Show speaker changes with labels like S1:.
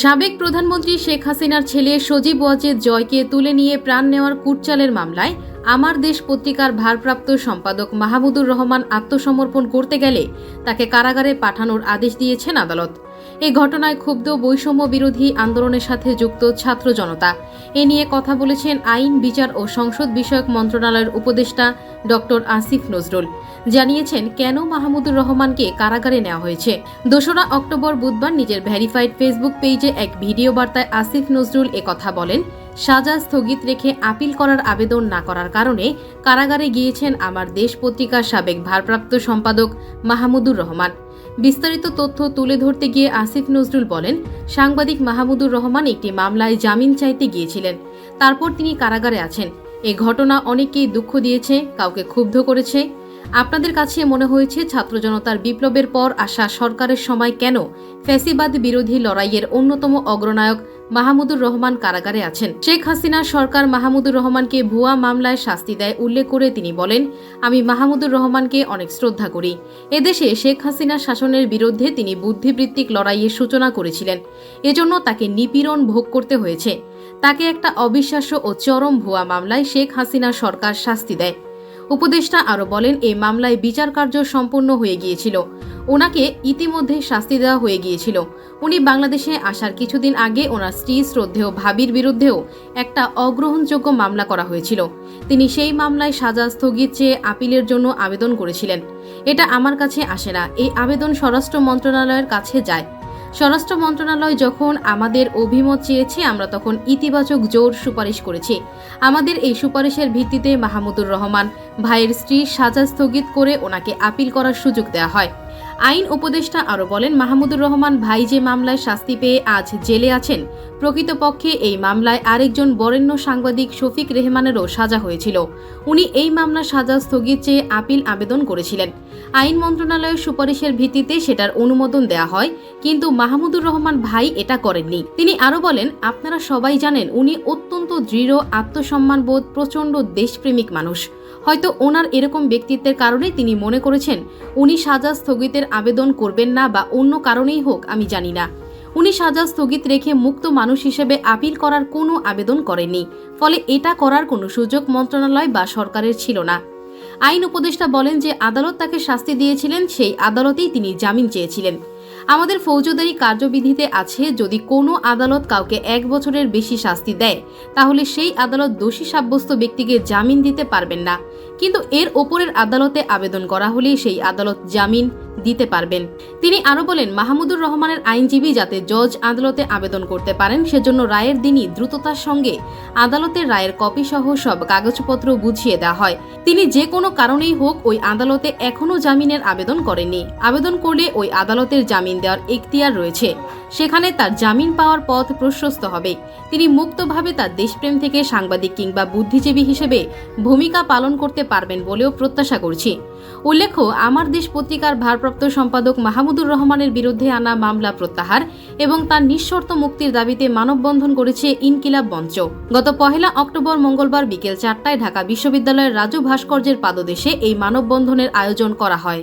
S1: সাবেক প্রধানমন্ত্রী শেখ হাসিনার ছেলে সজীব ওয়াজেদ জয়কে তুলে নিয়ে প্রাণ নেওয়ার কুটচালের মামলায় আমার দেশ পত্রিকার ভারপ্রাপ্ত সম্পাদক মাহমুদুর রহমান আত্মসমর্পণ করতে গেলে তাকে কারাগারে পাঠানোর আদেশ দিয়েছেন আদালত। এই ঘটনায় ক্ষুব্ধ বৈষম্য বিরোধী আন্দোলনের সাথে যুক্ত ছাত্র জনতা। এ নিয়ে কথা বলেছেন আইন, বিচার ও সংসদ বিষয়ক মন্ত্রণালয়ের উপদেষ্টা ডক্টর আসিফ নজরুল। জানিয়েছেন, কেন মাহমুদুর রহমানকে কারাগারে নেওয়া হয়েছে? দোসরা অক্টোবর বুধবার নিজের ভেরিফাইড ফেসবুক পেজে এক ভিডিও বার্তায় আসিফ নজরুল এ কথা বলেন, সাজা স্থগিত রেখে আপিল করার আবেদন না করার কারণে কারাগারে গিয়েছেন আমার দেশ পত্রিকার সাবেক ভারপ্রাপ্ত সম্পাদক মাহমুদুর রহমান। বিস্তারিত তথ্য তুলে ধরতে গিয়ে আসিফ নজরুল বলেন, সাংবাদিক মাহমুদুর রহমান একটি মামলায় জামিন চাইতে গিয়েছিলেন। তারপর তিনি কারাগারে আছেন। এ ঘটনা অনেককেই দুঃখ দিয়েছে, কাউকে ক্ষুব্ধ করেছে। আপনাদের কাছে মনে হয়েছে ছাত্র জনতার বিপ্লবের পর আসা সরকারের সময় কেন ফ্যাসিবাদ বিরোধী লড়াইয়ের অন্যতম অগ্রনায়ক মাহমুদুর রহমান কারাগারে আছেন। শেখ হাসিনা সরকার মাহমুদুর রহমানকে ভুয়া মামলায় শাস্তি দেয় উল্লেখ করে তিনি বলেন, আমি মাহমুদুর রহমানকে অনেক শ্রদ্ধা করি। এদেশে শেখ হাসিনা শাসনের বিরুদ্ধে তিনি বুদ্ধিবৃত্তিক লড়াইয়ের সূচনা করেছিলেন। এজন্য তাকে নিপীড়ন ভোগ করতে হয়েছে। তাকে একটা অবিশ্বাস্য ও চরম ভুয়া মামলায় শেখ হাসিনা সরকার শাস্তি দেয়। উপদেষ্টা আরও বলেন, এই মামলায় বিচার কার্য সম্পন্ন হয়ে গিয়েছিল। ওনাকে ইতিমধ্যে শাস্তি দেওয়া হয়ে গিয়েছিল। উনি বাংলাদেশে আসার কিছুদিন আগে ওনার স্ত্রী শ্রদ্ধেয় ভাবির বিরুদ্ধেও একটা অগ্রহণযোগ্য মামলা করা হয়েছিল। তিনি সেই মামলায় সাজা স্থগিত চেয়ে আপিলের জন্য আবেদন করেছিলেন। এটা আমার কাছে আসে না। এই আবেদন স্বরাষ্ট্র মন্ত্রণালয়ের কাছে যায়। স্বরাষ্ট্র মন্ত্রণালয় যখন আমাদের অভিমত চেয়েছে, আমরা তখন ইতিবাচক জোর সুপারিশ করেছি। আমাদের এই সুপারিশের ভিত্তিতে মাহমুদুর রহমান ভাইয়ের স্ত্রীর সাজা স্থগিত করে ওনাকে আপিল করার সুযোগ দেওয়া হয়। আইন উপদেষ্টা আরও বলেন, মাহমুদুর রহমান ভাই যে মামলায় শাস্তি পেয়ে আজ জেলে আছেন, প্রকৃতপক্ষে এই মামলায় আরেকজন বরেণ্য সাংবাদিক শফিক রেহমানেরও সাজা হয়েছিল। উনি এই মামলার সাজা স্থগিত চেয়ে আপিল আবেদন করেছিলেন। আইন মন্ত্রণালয়ের সুপারিশের ভিত্তিতে সেটার অনুমোদন দেওয়া হয়, কিন্তু মাহমুদুর রহমান ভাই এটা করেননি। তিনি আরও বলেন, আপনারা সবাই জানেন উনি অত্যন্ত দৃঢ়, আত্মসম্মানবোধ, প্রচণ্ড দেশপ্রেমিক মানুষ। হয়তো ওনার এরকম ব্যক্তিত্বের কারণে তিনি মনে করেছেন, উনি সাজা স্থগিতের আবেদন করবেন না বা অন্য কারণেই হোক, আমি জানি না। উনি সাজা স্থগিত রেখে মুক্ত মানুষ হিসেবে আপিল করার কোনো আবেদন করেননি, ফলে এটা করার কোনো সুযোগ মন্ত্রণালয় বা সরকারের ছিল না। আইন উপদেষ্টা বলেন যে আদালত তাকে শাস্তি দিয়েছিলেন, সেই আদালতেই তিনি জামিন চেয়েছিলেন। আমাদের ফৌজদারি কার্যবিধিতে আছে, যদি কোনো আদালত কাউকে এক বছরের বেশি শাস্তি দেয়, তাহলে সেই আদালত দোষী সাব্যস্ত ব্যক্তিকে জামিন দিতে পারবেন না। কিন্তু এর ওপরের আদালতে আবেদন করা হলে সেই আদালত জামিন দিতে পারবেন। তিনি আরও বলেন, মাহমুদুর রহমানের আইনজীবী যাতে জজ আদালতে আবেদন করতে পারেন, সেজন্য রায়ের দিনই দ্রুততার সঙ্গে আদালতের রায়ের কপি সহ সব কাগজপত্র বুঝিয়ে দেওয়া হয়। তিনি যে কোনো কারণেই হোক ওই আদালতে এখনও জামিনের আবেদন করেননি। আবেদন করলে ওই আদালতের জামিন দেওয়ার এখতিয়ার রয়েছে। সেখানে তার জামিন পাওয়ার পথ প্রশস্ত হবে। তিনি মুক্তভাবে তার দেশপ্রেম থেকে সাংবাদিক কিংবা বুদ্ধিজীবী হিসেবে ভূমিকা পালন করতে পারবেন বলেও প্রত্যাশা করছি। উল্লেখ্য, আমার দেশ পত্রিকার ভারপ্রাপ্ত সম্পাদক মাহমুদুর রহমানের বিরুদ্ধে আনা মামলা প্রত্যাহার এবং তার নিঃশর্ত মুক্তির দাবিতে মানববন্ধন করেছে ইনকিলাব মঞ্চ। গত পহেলা অক্টোবর মঙ্গলবার বিকেল চারটায় ঢাকা বিশ্ববিদ্যালয়ের রাজু ভাস্কর্যের পাদদেশে এই মানববন্ধনের আয়োজন করা হয়।